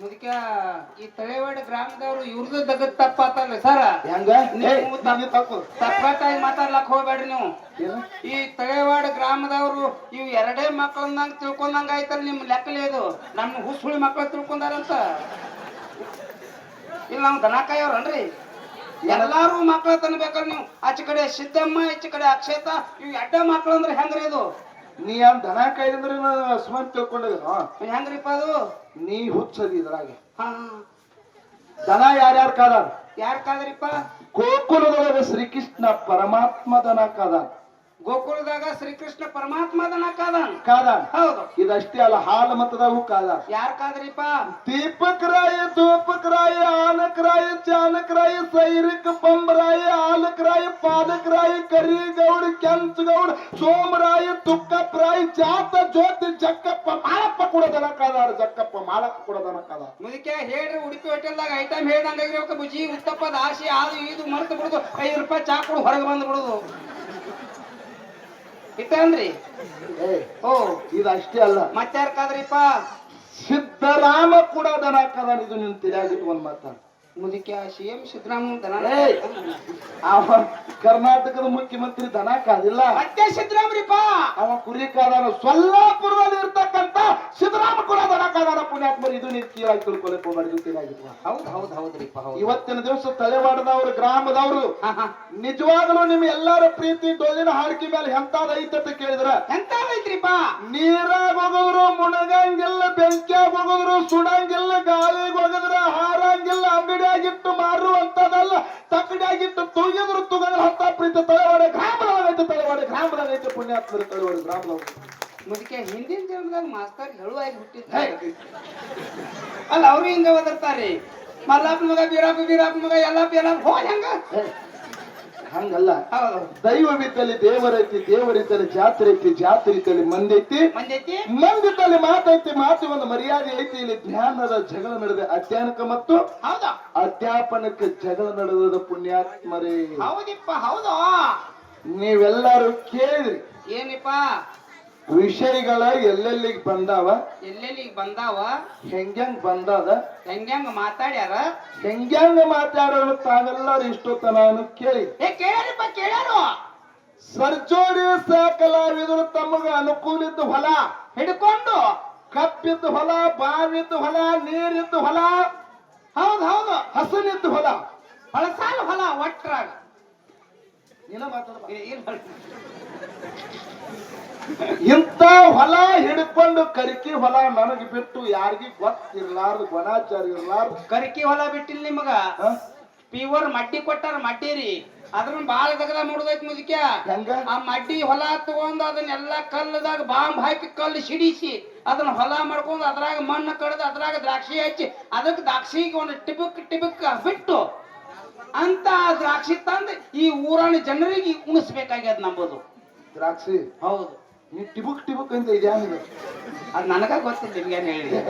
ಮುದಕ ಈ ತಳೆವಾಡ ಗ್ರಾಮದವ್ರು ಇವ್ರದ್ದು ದಗದ್ ತಪ್ಪಾತಲ್ಲ ಸರ? ಹೆಂಗ? ತಪ್ಪು ತಪ್ಪಾತಾಗಿ ಮಾತಾಡ್ಲಕ್ ಹೋಗ್ಬೇಡ್ರಿ ನೀವು. ಈ ತಳೆವಾಡ ಗ್ರಾಮದವ್ರು ಇವ್ ಎರಡೇ ಮಕ್ಕಳನ್ನ ತಿಳ್ಕೊಂಡಂಗ ಆಯ್ತಲ್ಲ ನಿಮ್ ಲೆಕ್ಕಲೇ ಇದು. ನಮ್ಮ ಹುಸುಳಿ ಮಕ್ಕಳು ತಿಳ್ಕೊಂಡಾರಂತ. ಇಲ್ಲ ನಾವು ದನ ಕಾಯವ್ರನ್ರಿ ಎಲ್ಲಾರು ಮಕ್ಕಳ ತನ್ಬೇಕಲ್ಲ ನೀವು. ಆಚೆ ಕಡೆ ಸಿದ್ದಮ್ಮ ಈಚೆ ಕಡೆ ಅಕ್ಷೇತ ಇವ್ ಎಡ್ಡ ಮಕ್ಕಳು ಅಂದ್ರೆ ಹೆಂಗ್ರಿ ಇದು? ನೀ ಏನ್ ದನ ಕಾಯ್ದಂದ್ರೆ ತಿಳ್ಕೊಂಡಿದ್ರು ಹೆಂಗ್ರಿಪ್ಪ ಅದು? ನೀ ಹುಚ್ಚದಿ ಇದ್ರಾಗೆ. ಹಾ ದನ ಯಾರ್ಯಾರ ಕಾದಾರ? ಯಾರ್ ಕಾದ್ರಿಪ್ಪ? ಗೋಕುಲದೊಳಗೆ ಶ್ರೀಕೃಷ್ಣ ಪರಮಾತ್ಮ ದನ ಕಾದ ಗೋಕುಲದಾಗ ಶ್ರೀಕೃಷ್ಣ ಪರಮಾತ್ಮ ದನ ಕಾದ ಕಾದ ಹೌದು. ಇದಷ್ಟೇ ಅಲ್ಲ ಹಾಲು ಮತದಾಗೂ ಕಾದ ಯಾರ್ ಕಾದ್ರಿಪ್ಪ? ದೀಪಕ್ ರಾಯ ದೂಪಕ್ ರಾಯ ಆನಕ್ ರಾಯ ಚಾನಕ್ ರಾಯ ಸೈರಿಕ್ ಪಂಬರಾಯ ಆಲಕ್ ರಾಯ ಪಾಲಕ್ ರಾಯ ಕರಿ ಗೌಡ ಸೋಮರಾಯಿ ಗೌಡ ಸೋಮರಾಯ ತುಕ್ಕಪ್ಪ ರಾಯ ಜಾತ ಜ್ಯೋತಿ ಜಕ್ಕಪ್ಪ ಮಾಳಪ್ಪ ಕೂಡ ದನ ಕಾದಾರ. ಜಕ್ಕಪ್ಪ ಮಾಳಪ್ಪ ಕೂಡ ದನ ಕಾದಾರ. ಮುದಕ್ಕೆ ಹೇಳ್ರಿ ಉಡುಪಿ ಹೋಟೆಲ್ದಾಗ ಐಟಮ್ ಹೇಳ್ದಂಗ ಆಗಿರ್ಬೇಕು ಬುಜಿ ಉತ್ತಪ್ಪ ದಾಸಿ ಅದು ಇದು ಮರ್ತು ಬಿಡುದು ಐದು ರೂಪಾಯಿ ಚಾ ಕೊಡು ಹೊರಗೆ ಬಂದು ಬಿಡುದು. ಇಟ್ಟನ್ರಿ? ಓ. ಓ ಇದಷ್ಟೇ ಅಲ್ಲ. ಮತ್ತೆ ಕಾದ್ರಿಪ್ಪ ಸಿದ್ದರಾಮ ಕೂಡ ದನ ಇದು ನಿನ್ ತಿಳಿಯಾಗಿಟ್ಟು ಒಂದ್ ಮಾತಾಡ. ಮುದಕ್ಕೆ ಸಿ ಎಂ ಸಿದ್ದರಾಮಯ್ಯ ದನ! ಅವ ಕರ್ನಾಟಕದ ಮುಖ್ಯಮಂತ್ರಿ ದನ ಕಾದಿಲ್ಲ. ಮತ್ತೆ ಸಿದ್ದರಾಮ್ರಿಪ್ಪ ಅವ ಕುರಿ ಕಾದಾನ ಸೊಲ್ಲಾಪುರದಲ್ಲಿ ಇರ್ತಕ್ಕಂತ ಸಿದ್ದರಾಮ ಕೂಡ ದನ ಕಾದಾನ ಪುಣ್ಯಾತ್ಮರು ಇದು ನೀನ್ ಕೀಳಾಗಿ ತಿಳ್ಕೊಳಕ್ ಹೋಗ್ಬಾರ್ದು ಇದು ಹೌದು ಹೌದು ಹೌದ್ ಹೌದ್ರಿಪ್ಪ ಹೌದು. ಇವತ್ತಿನ ದಿವಸ ತಲೆವಾಡದವ್ರು ಗ್ರಾಮದವ್ರು ನಿಜವಾಗಲೂ ನಿಮ್ ಎಲ್ಲಾರ ಪ್ರೀತಿ ಡೊಳ್ಳಿನ ಹಾಡಿಕೆ ಮೇಲೆ ಎಂತಾದ ಐತಂತ ಕೇಳಿದ್ರ? ಎಂತ ನೀರ ನೀರಾಗ ಹೋಗೋದ್ರು ಮುಣಗಂಗಿಲ್ಲ ಬೆಂಕಿಯಾಗ ಹೋಗೋದ್ರು ಸುಡಂಗಿಲ್ಲ ಗಾಳಿಗೆ ಅಂಗಡಿಯಾಗಿಟ್ಟು ಮಾರುವಂತದಲ್ಲ ತಕ್ಕಡಿಯಾಗಿಟ್ಟು ತುಗಿದ್ರು ತುಗದ್ರ ಹತ್ತ ಪ್ರೀತಿ ಐತೆ ತಲೆವಾಡ ಗ್ರಾಮದಾಗ ಐತೆ ಪುಣ್ಯಾತ್ಮರ ತಲೆವಾಡ ಗ್ರಾಮದವ್ರು ಮುದಕ್ಕೆ ಹಿಂದಿನ ಜನ್ಮದಾಗ ಮಾಸ್ತರ್ ಹೇಳುವಾಗಿ ಹುಟ್ಟಿದ್ದ ಅಲ್ಲ. ಅವ್ರು ಹಿಂಗ ಓದಿರ್ತಾರ್ರಿ ಮಲ್ಲಾಪ್ ಮಗ ಬೀರಪ್ಪ ಬೀರಪ್ಪ ಮಗ ಎಲ್ಲಪ್ಪ ಎಲ್ಲ ಹೋಗ್. ಹೆಂಗ ಹಂಗಲ್ಲ. ದೈವವಿದ್ದಲ್ಲಿ ದೇವರೈತಿ ದೇವರಿದ್ದಲ್ಲಿ ಜಾತ್ರೆ ಐತಿ ಜಾತ್ರೆ ಇದ್ದಲ್ಲಿ ಮಂದಿ ಐತಿ ಮಂದೈತಿ. ಮಂದಿದ್ದಲ್ಲಿ ಮಾತೈತಿ ಮಾತು ಒಂದು ಮರ್ಯಾದೆ ಐತಿ. ಇಲ್ಲಿ ಧ್ಯಾನದ ಜಗಳ ನಡೆದ ಅಧ್ಯಯನಕ್ಕೆ ಮತ್ತು ಹೌದಾ. ಅಧ್ಯಾಪನಕ್ಕೆ ಜಗಳ ನಡೆದ ಪುಣ್ಯಾತ್ಮರೇ. ಹೌದಿಪ್ಪ ಹೌದು. ನೀವೆಲ್ಲರೂ ಕೇಳಿದ್ರಿ. ಏನಿಪ್ಪ? ವಿಷಯಗಳ ಎಲ್ಲೆಲ್ಲಿಗೆ ಬಂದಾವ? ಎಲ್ಲೆಲ್ಲಿ ಬಂದಾವ? ಹೆಂಗ್ಯಂಗ್ ಬಂದಾದ? ಹೆಂಗ್ಯಂಗ್ ಮಾತಾಡ್ಯಾರ? ಹೆಂಗ್ಯಂಗ್ ಮಾತಾಡೋರು ತಾವೆಲ್ಲರೂ ತನಾನು ಕೇಳಿ. ಕೇಳಿಪ್ಪ ಕೇಳ್ಯಾರು? ಸರ್ಜೋಡಿ ಕಲಾವಿದರು ತಮಗ ಅನುಕೂಲ ಇದ್ದ ಹೊಲ. ಹಿಡ್ಕೊಂಡು? ಕಪ್ಪಿದ್ದ ಹೊಲ ಬಾವಿದ್ದು ಹೊಲ ನೀರಿದ್ದ ಹೊಲ. ಹೌದು ಹೌದು. ಹಸುನಿದ್ದ ಹೊಲ. ಹೊಳಸಾಲ ಹೊಲ ಒಟ್ರಾಗ. ಏನ ಮಾತಾಡ? ಇಂಥ ಹೊಲ ಹಿಡ್ಕೊಂಡು ಕರಿಕಿ ಹೊಲ ನನಗೆ ಬಿಟ್ಟು ಯಾರಿಗೂ ಗೊತ್ತಿರ್ಲಾರ್ದು ಗುಣಾಚಾರ ಇರ್ಲಾರ್ದು. ಕರಿಕಿ ಹೊಲ ಬಿಟ್ಟಿಲ್ಲ ನಿಮಗ? ಪಿವರ್ ಮಡ್ಡಿ ಕೊಟ್ಟಾರ ಮಡ್ಡಿರಿ. ಅದ್ರನ್ನ ಬಾಳ ದಗದ ಮುಡ್ದೈತಿ ಮುದಕ್ಯ. ಹೆಂಗ? ಆ ಮಡ್ಡಿ ಹೊಲ ತಗೊಂಡು ಅದನ್ನೆಲ್ಲ ಕಲ್ಲದಾಗ ಬಾಂಬ್ ಹಾಕಿ ಕಲ್ಲು ಸಿಡಿಸಿ ಅದನ್ನ ಹೊಲ ಮಾಡ್ಕೊಂಡು ಅದ್ರಾಗ ಮಣ್ಣು ಕಡ್ದು ಅದ್ರಾಗ ದ್ರಾಕ್ಷಿ ಹಚ್ಚಿ ಅದಕ್ಕೆ ದ್ರಾಕ್ಷಿಗೆ ಒಂದು ಟಿಬಕ್ ಟಿಬಕ್ ಬಿಟ್ಟು ಅಂತ ದ್ರಾಕ್ಷಿ ತಂದು ಈ ಊರಾಣಿ ಜನರಿಗೆ ಉಣಿಸ್ಬೇಕಾಗ್ಯದ ನಂಬುದು. ದ್ರಾಕ್ಷಿ? ಹೌದು. ನೀ ಟಿಬುಕ್ ಟಿಬುಕ್ ಅಂತ ಇದೆ ಅಂದ್ರೆ. ಅದು ನನಗ ಗೊತ್ತಿಲ್ಲ ನಿಮ್ಗೇನು ಹೇಳಿ.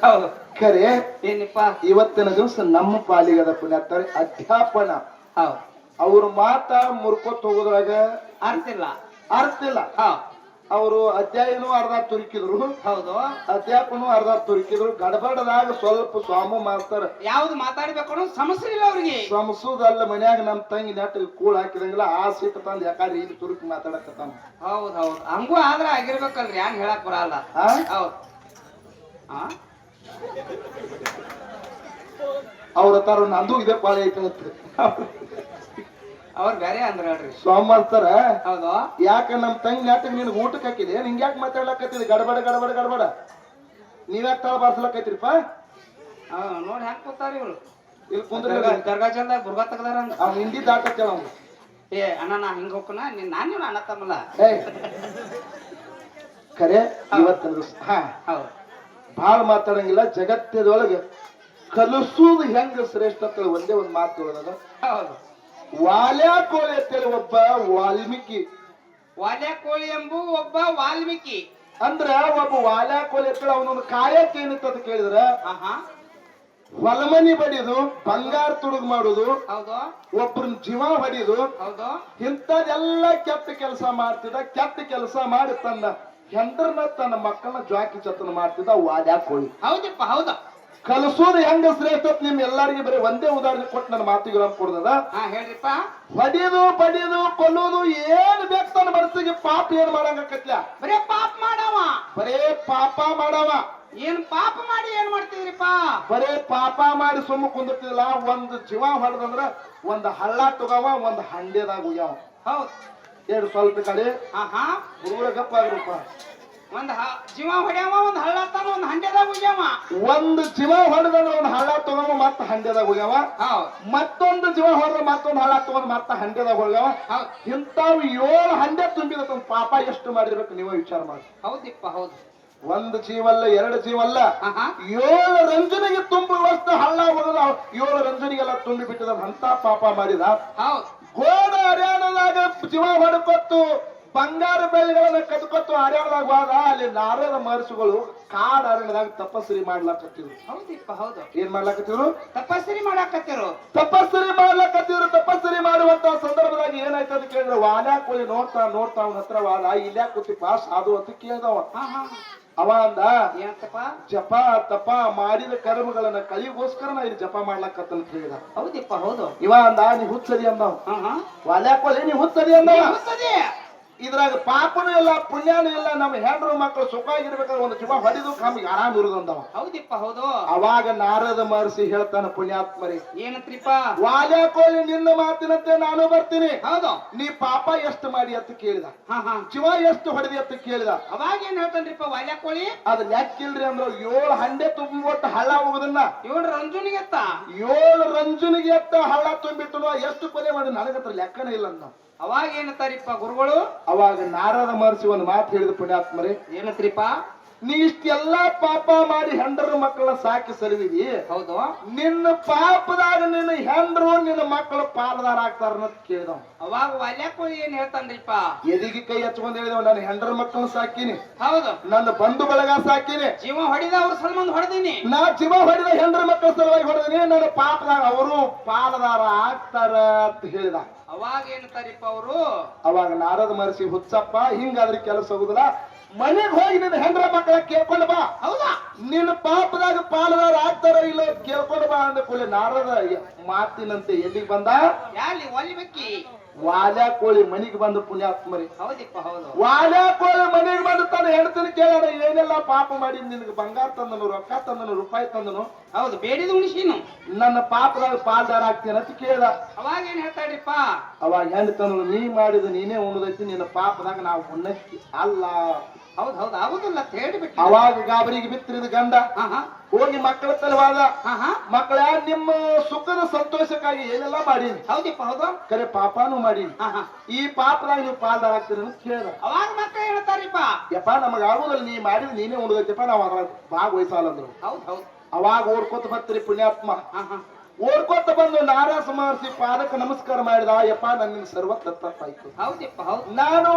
ಹೌದು. ಖರೆ ಏನಪ್ಪ? ಇವತ್ತಿನ ದಿವಸ ನಮ್ಮ ಪಾಲಿಗದ ಪುಣ್ಯಾತ್ತಾರೆ ಅಧ್ಯಾಪನ. ಹೌದು. ಅವ್ರ ಮಾತ ಮುರ್ಕೋತ್ ಹೋಗೋದ್ರಾಗ ಅರ್ಥ ಇಲ್ಲ. ಅರ್ಥ ಇಲ್ಲ. ಹೌದು ಅವರು ಅಧ್ಯಾಯನೂ ಅರ್ಧ ತುರುಕಿದ್ರು. ಹೌದು. ಅಧ್ಯಾಪನೂ ಅರ್ಧ ತುರುಕಿದ್ರು. ಗಡಬಡದಾಗ ಸ್ವಲ್ಪ ಸ್ವಾಮು ಮಾಡ್ತಾರ ಯಾವ್ದು ಮಾತಾಡ್ಬೇಕು ಅನ್ನೋ ಸಮಸ್ಯೆ ಇಲ್ಲ ಅವ್ರಿಗೆ. ಸಮಸ್ಯದಲ್ಲ ಮನ್ಯಾಗ ನಮ್ ತಂಗಿ ನೆಟ್ ಕೂಳ್ ಹಾಕಿದಂಗಿಲ್ಲ ಆ ಸೀಟ್ ತಂದ್ ಯಾಕಂದ್ರೆ ಇಲ್ಲಿ ತುರುಕಿ ಮಾತಾಡಕತ್ತಾನ. ಹೌದು ಹೌದು. ಹಂಗೂ ಆದ್ರೆ ಆಗಿರ್ಬೇಕಲ್ರಿ ಹಂಗ ಹೇಳಕ್ ಬರಲ್ಲ? ಹೌದ್. ಆ? ಅವ್ರ ತರ ನಂದು ಇದೆ ಪಾಳಿ ಐತೆ ಅವ್ರ್ ಬೇರೆ ಅಂದ್ರ ಹೇಳ್ರಿ. ಸೋಮವಾರ ಹೌದು. ಯಾಕ ನಮ್ ತಂಗಿ ನೆಟ್ಟಗ್ ನಿನ್ ಊಟಕ್ಕೆ ಹಾಕಿದೆ ನಿಂಗ್ ಯಾಕೆ ಮಾತಾಡ್ಲಕತ್ತಿದ್ ಗಡಬಡ ಗಡಬಡ ಗಡಬಡ ನೀವ್ಯಾಕ ತಳ ಬಾರ್ಸ್ಲಕೈತಿರಿಪ್ಪ ಆ, ನೋಡಿ ಹ್ಯಾಂಗ ಕೂತಾರ ಇವ್ರು. ಇಲ್ಲಿ ಕುಂದ್ರ ದರ್ಗಾ ಚಂದ ಬುರ್ಗಾ ತೆಗ್ದಾರ ಅಂತ ಅವ್ನು ಹಿಂದಿ ದಾಟತ್ತೇಳ ಅವ್ನು ಏ ಅಣ್ಣ ನಾ ಹಿಂಗ ಹೋಗ್ಕನ? ನೀನ್ ನಾನು ನೀವು ಅಣ್ಣ ತಮ್ಮಲ್ಲ. ಇವತ್ತಿನ ದಿವ್ಸ ಹಾ. ಹೌದು. ಭಾಳ ಮಾತಾಡಂಗಿಲ್ಲ ಜಗತ್ತದೊಳಗೆ ಕಲಿಸೋದು ಹೆಂಗ ಶ್ರೇಷ್ಠ ಒಂದೇ ಒಂದು ಮಾತು ಹೇಳೋದು. ಹೌದು. ವಾಲ್ಯಾ ಕೋಳಿ ಅಂತೇಳಿ ಒಬ್ಬ ವಾಲ್ಮೀಕಿ. ವಾಲ್ಯಾ ಕೋಳಿ ಎಂಬು ಒಬ್ಬ ವಾಲ್ಮೀಕಿ. ಅಂದ್ರ ಒಬ್ಬ ವಾಲ್ಯಾ ಕೋಳಿ ಅಂತೇಳಿ ಅವನೊಂದು ಕಾಯಕ್ಕೆ ಏನಿತ್ತು ಅಂತ ಕೇಳಿದ್ರ ಹೊಲಮನಿ ಬಡಿದು ಬಂಗಾರ ತುಡುಗ್ ಮಾಡುದು ಹೌದು. ಒಬ್ಬರನ್ನ ಜೀವ ಹೊಡಿದು ಹೌದು. ಇಂಥದೆಲ್ಲ ಕೆಟ್ಟ ಕೆಲಸ ಮಾಡ್ತಿದ್ದ ಕೆಟ್ಟ ಕೆಲಸ ಮಾಡಿ ತನ್ನ ಹೆಂಡ್ರನ್ನ ತನ್ನ ಮಕ್ಕಳನ್ನ ಜಾಕಿ ಚತನ ಮಾಡ್ತಿದ್ದ ವಾಲ್ಯಾ ಕೋಳಿ. ಹೌದಪ್ಪ ಹೌದು. ಕಲಿಸೋದು ಹೆಂಗ ಶ್ರೇಷ್ಠ ಅಂತ ನಿಮ್ ಎಲ್ಲಾರಿಗೆ ಬರೀ ಒಂದೇ ಉದಾಹರಣೆ ಕೊಟ್ಟು ನನ್ನ ಮಾತಿಗೆ ವಿರಾಮ ಕೊಡ್ದದ? ಹೇಳ್ರಿಪ್ಪ. ಬಡಿಯೋದು ಕೊಲ್ಲೋದು ಏನ್ ಬೇಕು ತನ್ನ ಮನಸ್ಸಿಗೆ ಪಾಪ ಏನ್ ಮಾಡಂಗಕತ್ಲ ಬರೇ ಪಾಪ ಮಾಡವ. ಬರೇ ಪಾಪ ಮಾಡವ. ಏನ್ ಪಾಪ ಮಾಡಿ ಏನ್ ಮಾಡ್ತಿದ್ರಿಪ್ಪ? ಬರೇ ಪಾಪ ಮಾಡಿ ಸುಮ್ಮ ಕುಂದಿರ್ತಿದಿಲ್ಲ ಒಂದ್ ಜೀವ ಹೊಡೆದಂದ್ರ ಒಂದ್ ಹಳ್ಳ ತಗೋವ ಒಂದ್ ಹಂಡೆದಾಗ ಉಯ್ಯಾವ. ಹೌದ್. ಎರಡು ಸ್ವಲ್ಪ ಕಡೆ. ಹುಡುಗರ ಗಪ್ಪ ಆಗ್ರಪ್ಪ ಒಂದ್ ಜೀವ ಹೊಡ್ಯಾವ ಒಂದ್ ಹಳ್ಳ ತಾನ ಒಂದ್ ಒಂದು ಜೀವ ಹೊಡೆದಂದ್ರ ಒಂದು ಹಳ್ಳ ತಗೋವ ಮತ್ತ ಹಂಡ್ಯದಾಗ ಹೋಗ್ಯಾವ. ಹೌದ್. ಮತ್ತೊಂದು ಜೀವ ಹೊಡೆದ್ರೆ ಮತ್ತೊಂದು ಹಳ್ಳ ತಗೊಂಡ್ ಮತ್ತ ಹಂಡ್ಯದಾಗ ಹೋಗ್ಯಾವ. ಇಂತಾವ್ ಏಳು ಹಂಡೆ ತುಂಬಿದ ಪಾಪ ಎಷ್ಟು ಮಾಡಿರ್ಬೇಕು ನೀವೇ ವಿಚಾರ ಮಾಡಿ. ಹೌದಿಪ್ಪ ಹೌದು. ಒಂದು ಜೀವಲ್ಲ ಎರಡು ಜೀವಲ್ಲ. ಏಳು ರಂಜನಿಗೆ ತುಂಬುವಷ್ಟು ಹಳ್ಳ ಹೊಡೆದ ಏಳು ರಂಜನಿಗೆಲ್ಲ ತುಂಬಿ ಬಿಟ್ಟದ ಅಂತ ಪಾಪ ಮಾಡಿದ. ಗೋಡ ಹರ್ಯಾಣದಾಗ ಜೀವ ಹೊಡ್ಕೊತ್ತು. ಬಂಗಾರ ಬೆಳೆಗಳನ್ನ ಕದ್ಕೊತ್ತು ಹರ್ಯಾಣದಾಗ ಹೋದ ಅಲ್ಲಿ ನಾರದ ಮಹರ್ಷಿಗಳು ಕಾಡ ಅರಣ್ಯದಾಗ ತಪಸ್ಸರಿ ಮಾಡ್ಲಾಕತ್ತಿದ್ರು ಹೌದಿಪ್ಪ ಹೌದು. ಏನ್ ಮಾಡ್ಲಾಕತ್ತಿದ್ರು ತಪಸ್ಸರಿ ಮಾಡಾಕತ್ತಿರು ತಪಸ್ಸರಿ ಮಾಡ್ಲಾಕತ್ತಿದ್ರು ತಪಸ್ಸರಿ ಮಾಡುವಂತ ಸಂದರ್ಭದಾಗ ಏನಾಯ್ತು ಅಂತ ಕೇಳಿದ್ರೆ ವಾಲ್ಯಾ ಕೋಳಿ ನೋಡ್ತಾ ನೋಡ್ತಾ ಅವನ ಹತ್ರ ವಾದ ಇಲ್ಯಾ ಕೂತಿಪ್ಪ ಸಾಧು ಅಂತ ಕೇಳಿದವ. ಅವ ಅಂದ ಜಪ ತಪ ಮಾಡಿದ ಕರ್ಮಗಳನ್ನ ಕಲಿಗೋಸ್ಕರ ನಾ ಇಲ್ಲಿ ಜಪ ಮಾಡ್ಲಾಕತ್ತಂತ ಹೇಳಿದ. ಹೌದಿಪ್ಪ ಹೌದು. ಇವ ಅಂದ ನೀ ಹುಚ್ಚದಿ ಅಂದವ. ವಾಲ್ಯಾ ಕೋಳಿ ನೀ ಹುಚ್ಚದಿ ಅಂದವ. ಇದ್ರಾಗ ಪಾಪನೂ ಇಲ್ಲ ಪುಣ್ಯನೂ ಇಲ್ಲ ನಮ್ಮ ಹೆಂಡ್ರು ಮಕ್ಕಳು ಸುಖ ಆಗಿರ್ಬೇಕಾದ್ರೆ ಒಂದು ಚುಮ ಹೊಡೆದು ಕಮ್ಮಿಗೆ ಆರಾಮ್ ಇರುದಂದವ. ಹೌದಿಪ್ಪ ಹೌದು. ಅವಾಗ ನಾರದ ಮಹರ್ಷಿ ಹೇಳ್ತಾನ ಪುಣ್ಯಾತ್ಮರಿ ಏನಂತ್ರಿಪ್ಪ? ವಾಲ್ಯಾ ಕೋಳಿ ನಿನ್ನ ಮಾತಿನಂತೆ ನಾನು ಬರ್ತೀನಿ. ಹೌದು. ನೀ ಪಾಪ ಎಷ್ಟು ಮಾಡಿ ಅಂತ ಕೇಳಿದ. ಚುಮ ಎಷ್ಟು ಹೊಡೆದಿ ಅಂತ ಕೇಳಿದ. ಅವಾಗ ಏನ್ ಹೇಳ್ತಾನ್ರಿಪ್ಪ ವಾಲ್ಯಾಕೋಳಿ ಅದ್ ಲೆಕ್ಕಿಲ್ರಿ ಅಂದ್ರ ಏಳು ಹಂಡೆ ತುಂಬಿಟ್ಟು ಹಳ್ಳ ಹೋಗುದನ್ನ. ಏಳು ರಂಜುನಿಗೆ ಎತ್ತ ಏಳು ರಂಜುನಿಗೆ ಎತ್ತ ಹಳ್ಳ ತುಂಬಿಟ್ಟು ಎಷ್ಟು ಕೊಲೆ ಮಾಡಿ ನನಗತ್ರ ಲೆಕ್ಕನೇ ಇಲ್ಲ ಅಂತ ಅವಾಗ ಏನತ್ತಾರಿಪ್ಪ ಗುರುಗಳು? ಅವಾಗ ನಾರದ ಮಹರ್ಷಿ ಒಂದು ಮಾತು ಹೇಳಿದ ಪುಣ್ಯಾತ್ಮರೇ ಏನಂತ್ರಿಪ್ಪ? ನೀ ಇಷ್ಟೆಲ್ಲಾ ಪಾಪ ಮಾಡಿ ಹೆಂಡರು ಮಕ್ಕಳ ಸಾಕಿ ಸರಿದಿದಿ? ಹೌದು. ನಿನ್ನ ಪಾಪದಾಗ ನಿನ್ನ ಹೆಂಡರು ನಿನ್ನ ಮಕ್ಕಳು ಪಾಲದಾರ ಆಗ್ತಾರ ಅಂತ ಕೇಳಿದವ್. ಅವಾಗ ವಾಲ್ಯ ಕೋಳಿ ಏನ್ ಹೇಳ್ತಾನ್ರಿಪ್ಪ ಎದಿಗೆ ಕೈ ಹಚ್ಕೊಂಡ್ ಹೇಳಿದವ ನನ್ನ ಹೆಂಡರು ಮಕ್ಕಳನ್ನ ಸಾಕಿನಿ. ಹೌದು. ನನ್ನ ಬಂಧು ಬಳಗ ಸಾಕಿನಿ. ಜೀವ ಹೊಡಿದ ಅವ್ರ ಸಲಮಂದ್ ಹೊಡೆದಿನಿ. ನಾ ಜೀವ ಹೊಡೆದ ಹೆಂಡರು ಮಕ್ಕಳ ಸಲುವಾಗಿ ಹೊಡೆದಿನಿ. ನನ್ನ ಪಾಪದಾಗ ಅವರು ಪಾಲದಾರ ಆಗ್ತಾರ ಅಂತ ಹೇಳಿದ. ಅವಾಗ ಏನಂತಾರಿಪ್ಪ ಅವರು? ಅವಾಗ ನಾರದ ಮರಸಿ ಹುಚ್ಚಪ್ಪ ಹಿಂಗಾದ್ರೆ ಕೆಲಸ ಹೋಗುದಿಲ್ಲ. ಮನೆಗ್ ಹೋಗಿ ನಿನ್ನ ಹೆಂಡ್ರ ಮಕ್ಕಳ ಕೇಳ್ಕೊಂಡು ಬಾ. ಹೌದಾ? ನಿನ್ನ ಪಾಪದಾಗ ಪಾಲದಾರ ಆಗ್ತಾರ ಇಲ್ಲ ಕೇಳ್ಕೊಂಡು ಬಾ ಅಂದ ಕೂಡಲೇ ನಾರದ ಮಾತಿನಂತೆ ಎಲ್ಲಿಗೆ ಬಂದ? ಯಾಲಿ ಒಲಿಬೇಕಿ ವಾಲ್ಯಾ ಕೋಳಿ ಮನಿಗೆ ಬಂದು ಪುಣ್ಯಾತ್ಮರಿ. ಹೌದಿಪ್ಪ ಹೌದು. ವಾಲ್ಯಾ ಕೋಳಿ ಮನೆಗೆ ಬಂದು ತನ್ನ ಹೆಣ್ತಿನ ಕೇಳೋಣ ಏನೆಲ್ಲ ಪಾಪ ಮಾಡಿ ನಿನಗೆ? ಬಂಗಾರ ತಂದನು ರೊಕ್ಕ ತಂದನು ರೂಪಾಯಿ ತಂದನು? ಹೌದು ಬೇಡಿದ ಉಳಿಸಿನು ನನ್ನ ಪಾಪದಾಗ ಪಾಲ್ದಾರ ಆಗ್ತೇನೆ ಅಂತ ಕೇಳ್ದ. ಅವಾಗ ಏನ್ ಹೇಳ್ತಾಡ್ರಿಪ್ಪ ಅವಾಗ ಹೆಣ್ಣು ತಂದನು ನೀ ಮಾಡಿದ ನೀನೇ ಉಣದೈತಿ ನಿನ್ನ ಪಾಪದಾಗ ನಾವು ಉಣ್ಣಕ್ಕೆ ಅಲ್ಲ. ಹೌದ್ ಹೌದು ಆಗುದಿಲ್ಲ ಅಂತ ಹೇಳಿಬಿಟ್ಟು ಅವಾಗ ಗಾಬರಿಗೆ ಬಿತ್ತಿರಿದ ಗಂಡ. ಹೋಗಿ ಮಕ್ಕಳ ಹಾ ಮಕ್ಕಳ ನಿಮ್ಮ ಸುಖದ ಸಂತೋಷಕ್ಕಾಗಿ ಏನೆಲ್ಲ ಮಾಡೀನಿ? ಹೌದಪ್ಪ ಹೌದು. ಕರೆ ಪಾಪಾನು ಮಾಡೀನಿ. ಈ ಪಾಪದಾಗ ನೀವು ಪಾಲ್ದಾರ ಆಗ್ತೀರಿ ಅಂತ ಕೇಳಿದ. ಅವಾಗ ಮಕ್ಕಳು ಹೇಳ್ತಾರಿಪ್ಪ. ಯಪ್ಪ ನಮಗ ಆಗುದಿಲ್ಲ ನೀ ಮಾಡಿದ್ ನೀನೇ ಉಣ್ಗತ್ತಪ್ಪ ನಾವು ಅದ್ರ ಭಾಗವಹಿಸಲ್ಲ ಅಂದ್ರು ಹೌದ್ ಹೌದ್. ಅವಾಗ ಓಡ್ಕೊತ ಬರ್ತೀರಿ ಪುಣ್ಯಾತ್ಮ. ಹಾ ಹಾ ಓಡ್ಕೋತ ಬಂದು ನಾರಾಸ ಸಮಾರಿಸಿ ಪಾದಕ್ಕೆ ನಮಸ್ಕಾರ ಮಾಡಿದ ಯಪ್ಪ ನನ್ನ ಸರ್ವ ತಪ್ಪಾಯ್ತು ಹೌದಪ್ಪ ಹೌದು. ನಾನು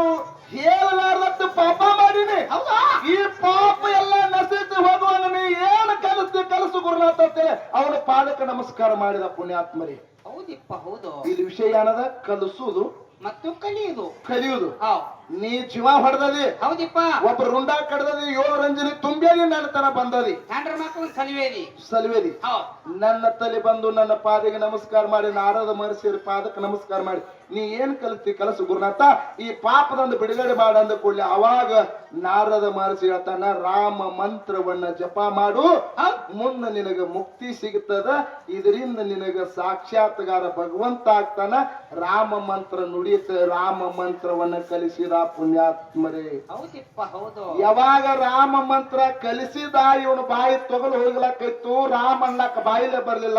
ಹೇಳಲಾರ್ದಷ್ಟು ಪಾಪ ಮಾಡಿನಿ. ಹೌದಾ? ಈ ಪಾಪ ಎಲ್ಲ ನಶಿಸಿ ಹೋಗುವ ನೀ ಏನು ಕಲಿಸ್ತಿ ಕಲಸು ಗುರುನಾಥ ಅವನು ಪಾದಕ್ಕೆ ನಮಸ್ಕಾರ ಮಾಡಿದ ಪುಣ್ಯಾತ್ಮರಿ. ಹೌದಪ್ಪ ಹೌದು. ಇದು ವಿಷಯ ಏನದ? ಕಲಿಸುವುದು ಮತ್ತು ಕಲಿಯುದು ಕಲಿಯುವುದು. ಹೌದ್. ನೀ ಜೀವ ಹೊಡೆದದಿ. ಹೌದಿಪ್ಪ. ಒಬ್ಬ ರುಂಡ ಕಡ್ದದಿ ಏಳು ರಂಜನಿ ತುಂಬ್ಯಾಗಿ ನನ್ನ ತನ ಬಂದದಿ. ಹೆಂಡ್ರ ಮಕ್ಕಳು ಸಲ್ವೇದಿ. ನನ್ನ ತಲೆ ಬಂದು ನನ್ನ ಪಾದಿಗೆ ನಮಸ್ಕಾರ ಮಾಡಿ ನಾರದ ಮಹರ್ಷಿಯರ ಪಾದಕ್ಕೆ ನಮಸ್ಕಾರ ಮಾಡಿ. ನೀ ಏನ್ ಕಲಿತಿ ಕಲಸು ಗುರುನಾಥ? ಈ ಪಾಪದಂದು ಬಿಡುಗಡೆ ಮಾಡ ಅಂದ ಕೂಡಲೇ ಅವಾಗ ನಾರದ ಮಹರ್ಷಿ ಹೇಳ್ತಾನ ರಾಮ ಮಂತ್ರವನ್ನ ಜಪ ಮಾಡು. ಮುನ್ನ ಮುಂದೆ ನಿನಗ ಮುಕ್ತಿ ಸಿಗುತ್ತದ ಇದರಿಂದ ನಿನಗ ಸಾಕ್ಷಾತ್ಕಾರ ಭಗವಂತ ಆಗ್ತಾನ. ರಾಮ ಮಂತ್ರ ನುಡಿಯುತ್ತ ರಾಮ ಮಂತ್ರವನ್ನ ಕಲಿಸಿದ ಪುಣ್ಯಾತ್ಮರೇ. ಹೌದಿಪ್ಪ ಹೌದು. ಯಾವಾಗ ರಾಮ ಮಂತ್ರ ಕಲಿಸಿದ ಇವನು ಬಾಯಿ ತೊಗಲು ಹೋಗ್ಲಾಕಿತ್ತು ರಾಮ ಅನ್ಲಕ್ಕ ಬಾಯಿಲೆ ಬರ್ಲಿಲ್ಲ.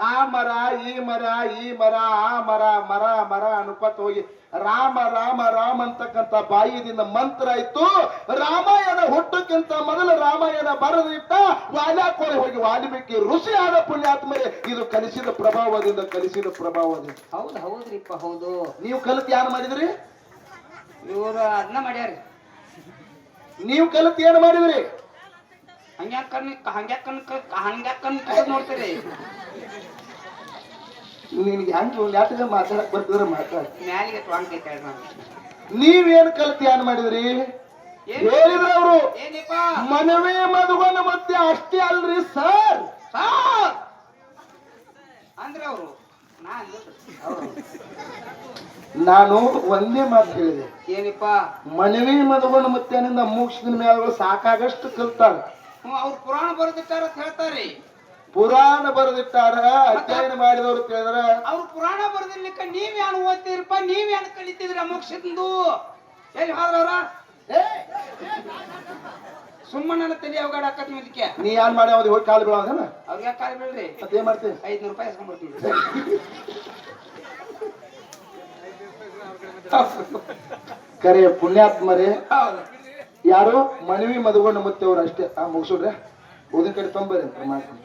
ಆ ಮರ ಈ ಮರ ಈ ಮರ ಆ ಮರ ಮರ ಮರ ಅನ್ಕೊತ ಹೋಗಿ ರಾಮ ರಾಮ ರಾಮ ಅಂತಕ್ಕಂತ ಬಾಯಿದಿಂದ ಮಂತ್ರ ಇತ್ತು. ರಾಮಾಯಣ ಹುಟ್ಟಕ್ಕಿಂತ ಮೊದಲು ರಾಮಾಯಣ ಬರದಿಟ್ಟ ವಾಲ್ಯಾಕೋಳಿ ಹೋಗಿ ವಾಲ್ಮೀಕಿ ಋಷಿ ಆದ ಪುಣ್ಯಾತ್ಮರೇ. ಇದು ಕಲಿಸಿದ ಪ್ರಭಾವದಿಂದ ಕಲಿಸಿದ ಪ್ರಭಾವದಿಂದ. ಹೌದು ಹೌದ್ರಿಪ್ಪ ಹೌದು. ನೀವು ಕಲಿತು ಯಾರು ಮಾಡಿದ್ರಿ? ಇವ್ರು ಅದನ್ನ ಮಾಡ್ಯಾರಿ. ನೀವು ಕಲಿತ ಏನು ಮಾಡಿದ್ರಿ? ಹಂಗ್ಯಾಕ ಕಣ್ ಹಂಗ್ಯಾಕ ಕಣ್ ಹಂಗ್ಯಾಕ್ ಕಣ್ ನೋಡ್ತೀರಿ. ನಿನಗೆ ಹಂಗೆ ಯಾತಗ ಮಾತಾಡಕ್ ಬರ್ತಿದ್ರೆ ಮಾತಾಡ. ಮ್ಯಾಲಿಗೆ ನಾನು ನೀವೇನು ಕಲ್ತಿ ಏನು ಮಾಡಿದ್ರಿ? ಹೇಳಿದ್ರು ಅವರು. ಮನವಿ ಮದುವನ ಮತ್ತೆ ಅಷ್ಟೇ ಅಲ್ರಿ ಸರ್. ಸಾರ್! ಅಂದ್ರೆ ಅವರು? ನಾನು. ನಾನು ಒಂದೇ ಮಾತು ಹೇಳಿದೆ. ಏನಿಪ್ಪ? ಮನವಿ ಮದುವನ ಮತ್ತೇನಿಂದ ಮೋಕ್ಷದ ಮೇಲೆ ಸಾಕಾಗಷ್ಟು ಕಲ್ತಾರ ಅವ್ರು ಪುರಾಣ ಬರೆದಿಟ್ಟಾರ ಅಂತ ಹೇಳ್ತಾರೆ. ಪುರಾಣ ಬರೆದಿಟ್ಟಾರ ಅಧ್ಯಯನ ಮಾಡಿದವರು ಕೇಳಿದ್ರ ಅವ್ರು ಪುರಾಣ ಬರೆದಿರ್ಲಿಕ್ಕ ನೀವ್ ಯಾರು ಓದ್ತೀರಪ್ಪ ನೀವ್ ಯಾರು ಕಲಿತಿದ್ರ ಅಮೋಕ್ಷದಿಂದ ಎಲ್ಲಿ ಹೋದ್ರವ್ರ ಸುಮ್ಮನೆ ತಲೆ ಅವಗಾಡ ಹಾಕತ್ ಮುಂದಕ್ಕೆ. ನೀ ಯಾರು ಮಾಡಿ ಅವ್ರಿಗೆ ಹೋಗಿ ಕಾಲು ಬೀಳೋದೇನ? ಅವ್ರಿಗೆ ಕಾಲು ಬೀಳ್ರಿ? ಮತ್ತೇನ್ ಮಾಡ್ತೀವಿ ಐದ್ನೂರು ರೂಪಾಯಿ ಇಸ್ಕೊಂಡ್ಬಿಡ್ತೀವಿ ಕರೆ ಪುಣ್ಯಾತ್ಮರೇ. ಯಾರು? ಮನವಿ ಮದುಗೊಂಡು ಮತ್ತೆ ಅವ್ರು ಅಷ್ಟೇ. ಆ ಮುಗಿಸ್ರಿ ಓದಿನ ಕಡೆ ತೊಂಬರಿ ಮಾಡ್ಕೊಂಡು.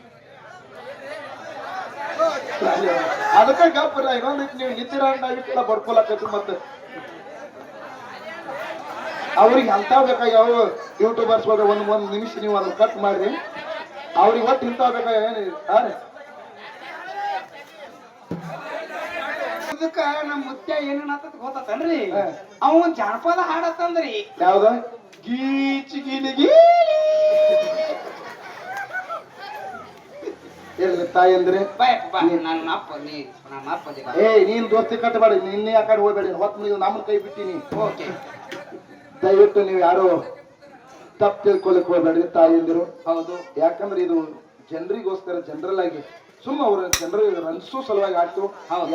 ಅದಕ್ಕೆ ಗಪ್ಪರ ಇನ್ನೊಂದು ನೀವು ನಿಂತಿರ ನಾವಿಕ್ಕೆಲ್ಲ ಬಡ್ಕೊಳಕತ್ತಿ ಮತ್ತೆ. ಅವ್ರಿಗೆ ಅಂತ ಬೇಕಾಗಿ ಯಾವ ಯೂಟ್ಯೂಬರ್ಸ್ ಒಂದು ಒಂದು ನಿಮಿಷ ನೀವು ಅದನ್ನ ಕಟ್ ಮಾಡ್ರಿ. ಅವ್ರಿಗೆ ಒಟ್ಟು ಇಂಥ ಬೇಕಾಗಿ ಏನು ಇದಕ್ಕ ನಮ್ಮ ಮುತ್ಯ ಏನೇನ ಗೊತ್ತತನ್ರಿ? ಹಾ. ಅವ ಜಾನಪದ ಹಾಡತ್ತಂದ್ರಿ. ಯಾವ್ದ? ಗೀಚಿ ಗೀಲಿಗಿ ಇರ್ಲಿ ತಾಯಿ ಅಂದ್ರೆ? ನನ್ನ ಅಪ್ಪ ನೀ ನನ್ನ ಅಪ್ಪದಿ ಬಾ. ಏ ನೀನ್ ದೋಸ್ತಿ ಕಟ್ಟಬೇಡಿ ನಿನ್ನೆ ಆ ಕಡೆ ಹೋಗ್ಬೇಡಿ? ಹೊತ್ತು ನಮ್ಮ ಕೈ ಬಿಟ್ಟಿನಿ. ಓಕೆ. ದಯವಿಟ್ಟು ನೀವು ಯಾರು ತಪ್ಪು ತಿಳ್ಕೊಳಕ್ ಹೋಗ್ಬೇಡಿ ತಾಯಿಯಂದಿರು ಹೌದು. ಯಾಕಂದ್ರೆ ಇದು ಜನರಿಗೋಸ್ಕರ ಜನರಲ್ ಆಗಿ ಸುಮ್ಮ ಅವ್ರ ಜನರಿಗೆ ರನ್ಸು ಸಲುವಾಗಿ ಆಡ್ತು.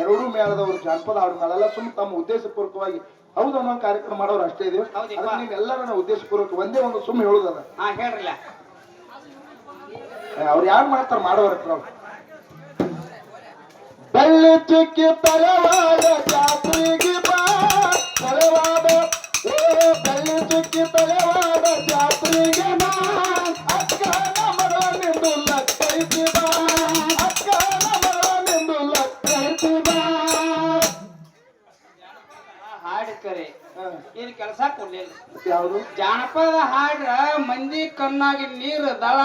ಎರಡೂ ಮೇಳದವರು ಜಾನಪದ ಹಾಡುಗಳೆಲ್ಲ ಸುಮ್ಮ ತಮ್ಮ ಉದ್ದೇಶಪೂರ್ವಕವಾಗಿ ಹೌದು ಅನ್ನೋ ಕಾರ್ಯಕ್ರಮ ಮಾಡೋರು ಅಷ್ಟೇ ಇದೆ ಹೌದಪ್ಪ. ನಾವು ಉದ್ದೇಶಪೂರ್ವಕ ಒಂದೇ ಒಂದು ಸುಮ್ಮ ಹೇಳುದಲ್ಲ ಹೇಳ್ರಲ್ಲ ಅವ್ರು ಯಾರು ಮಾಡ್ತಾರ ಮಾಡೋರ ಬೆಳ್ಳಿ ಚುಕ್ಕಿ ತಲೆವಾದ ಜಾತ್ರೆಗೆ ಬಾ ತಲೆವಾದ ಬೆಳ್ಳಿ ಚುಕ್ಕಿ ತಲೆವಾದ ಜಾತ್ರೆಗೆ ಯಾವುದು? ಜಾನಪದ ಹಾಡ್ರ ಮಂದಿ ಕಣ್ಣಾಗಿ ನೀರು ದಳ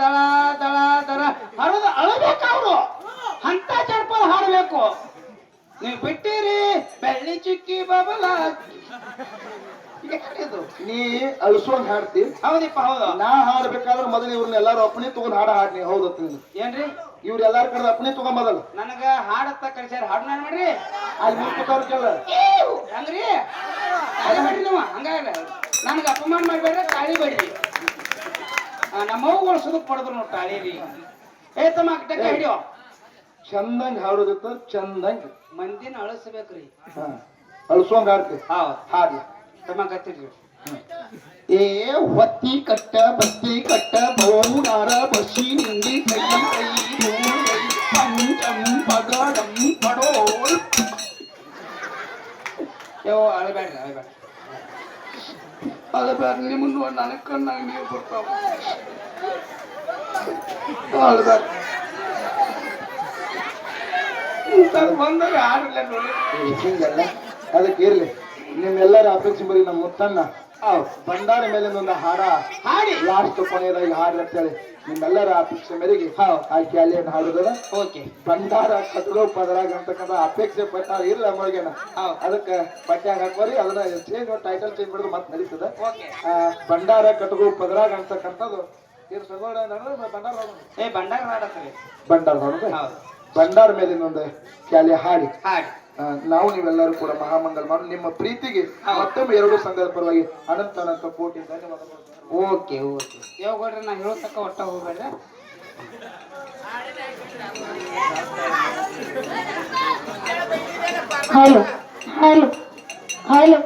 ದಳ ದಳ ದಳ ಹರಿದು ಅಳಬೇಕು ಅವರು. ಅಂತ ಜಾನಪದ ಹಾಡಬೇಕು. ನೀವು ಬಿಟ್ಟಿರಿ ಬೆಳ್ಳಿ ಚುಕ್ಕಿ ಬಬಲ. ನೀ ಅಳಿಸುವಂಗ್ ಹಾಡ್ತಿ. ಹೌದಪ್ಪ ಹೌದು. ನಾ ಹಾಡ್ಬೇಕಾದ್ರೆ ಮೊದಲು ಇವ್ರನ್ನ ಎಲ್ಲಾರು ಅಪ್ಪಣೆ ತಗೊಂಡ್ ಹಾಡ ಹಾಡ್ನಿ. ಹೌದು ಏನ್ರಿ? ಇವ್ರ ಎಲ್ಲಾರ ಕಡೆ ಅಪ್ಪಣೆ ತಗೊಂಡ್ ಮೊದಲು. ನನಗ ಹಾಡತ್ತ ಕಳಿಸ್ಯಾರ ಹಾಡು ನಾನು ಮಾಡ್ರಿ. ಅಲ್ಲಿ ಮುಖ್ಯ ಕೇಳ ಏವ್! ಹಂಗ್ರಿ? ತಾಳಿ ಬೇಡ್ರಿ ನೀವು ಹಂಗಾಗ ನನಗೆ ಅಪಮಾನ ಮಾಡ್ಬೇಡ್ರಿ ತಾಳಿ ಬೇಡ್ರಿ. ಆ, ನಮ್ಮ ಅವ್ಗಳು ಸುದುಕ್ ಪಡೆದ್ರು ನೋಡಿ ತಾಳಿ ರೀ ಏ ತಮ್ಮ ಟಕ್ಕ ಹಿಡಿಯೋ. ಚಂದಂಗ್ ಹಾಡೋದಿತ್ತ ಚಂದಂಗ್. ಮಂದಿನ ಅಳಿಸ್ಬೇಕ್ರಿ. ಹಾ ಅಳ್ಸೋಂಗ್ ಹಾಡ್ತಿ ಹೌದ್. ಹಾಡ್ಲಿ. ತಮ್ಮ ಕತ್ತಿರಿ ಏ ಹೊತ್ತಿ ಕಟ್ಟ ಬತ್ತಿ ಕಟ್ಟ ಬೋಡಾರ ಬಸಿ ನಿಂದಿ ಕೈ ಕೈ ಧೂಳ್ ಕೈ ಪಂಚಂ ಪಗಡಂ ಪಡೋಲ್. ಯೋ ಅಳಬೇಡ್ರಿ ಅಳಬೇಡ್ರಿ. ಅಳಬ್ಯಾಡ ನಿಮ್ಮನ್ನ ನೋಡಿ ನನಗ್ ಕಣ್ಣಾಗ ನೀರು ಬರ್ತಾವ. ಬಂದಾಗ ನೋಡಿ. ಹಿಂಗಲ್ಲ? ಅದಕ್ಕೆ ಇರ್ಲಿ. ನಿಮ್ಮೆಲ್ಲರ ಅಪೇಕ್ಷೆ ಬರಿ ನಮ್ಮ ಮುತ್ತಣ್ಣ. ಬಂಡಾರ ಮೇಲೆ ಒಂದು ಹಾಡ. ಹಾಡಿ. ಲಾಸ್ಟ್ ಕೊನೆಯದಾಗಿ ಅಂತ ಅಂತೇಳಿ. ನಿಮ್ಮೆಲ್ಲರ ಅಪೇಕ್ಷೆ ಮೇರೆಗೆ ಆಯ್ಕೆ ಅಲ್ಲಿ ಏನ್ ಹಾಡುದಲ್ಲ ಓಕೆ. ಭಂಡಾರ ಕಟ್ಟಡೋ ಪದರಾಗ ಅಂತಕ್ಕಂಥ ಅಪೇಕ್ಷೆ ಪಟ್ಟಾರ ಇಲ್ಲ ಮೊಳಗೇನ ಅದಕ್ಕೆ ಬಟ್ಟೆಯಾಗ ಹಾಕೋರಿ ಅದನ್ನ ಚೇಂಜ್ ಟೈಟಲ್ ಚೇಂಜ್ ಮಾಡಿದ್ರು ಮತ್ತೆ ನಡೀತದ. ಭಂಡಾರ ಕಟ್ಟಗೋ ಪದರಾಗ ಅಂತಕ್ಕಂಥದ್ದು. ಇದು ಸಗೋಡ ಹಾಡೋದು. ಏ ಬಂಡಾರ ಹಾಡತ್ರಿ ಬಂಡಾರ ಭಂಡಾರ ಮೇಲಿನ ಒಂದು ಕ್ಯಾಲಿ ಹಾಡಿ. ಹಾಡಿ. ನಾವು ನೀವೆಲ್ಲರೂ ಕೂಡ ಮಹಾಮಂಗಲ್ ಮಾಡಿ ನಿಮ್ಮ ಪ್ರೀತಿಗೆ ಮತ್ತೊಮ್ಮೆ ಎರಡು ಸಂಘದ ಪರವಾಗಿ ಅನಂತ ಅನಂತ ಕೋಟಿ ಧನ್ಯವಾದಗಳು. Okay okay. ಯಾವಾಗ ನಾ ಹೇಳೋ ತಕ್ಕ ಒಟ್ಟ ಹೋಗ್ಬೇಡ್ರಿ ಹಲೋ ಹಲೋ hello.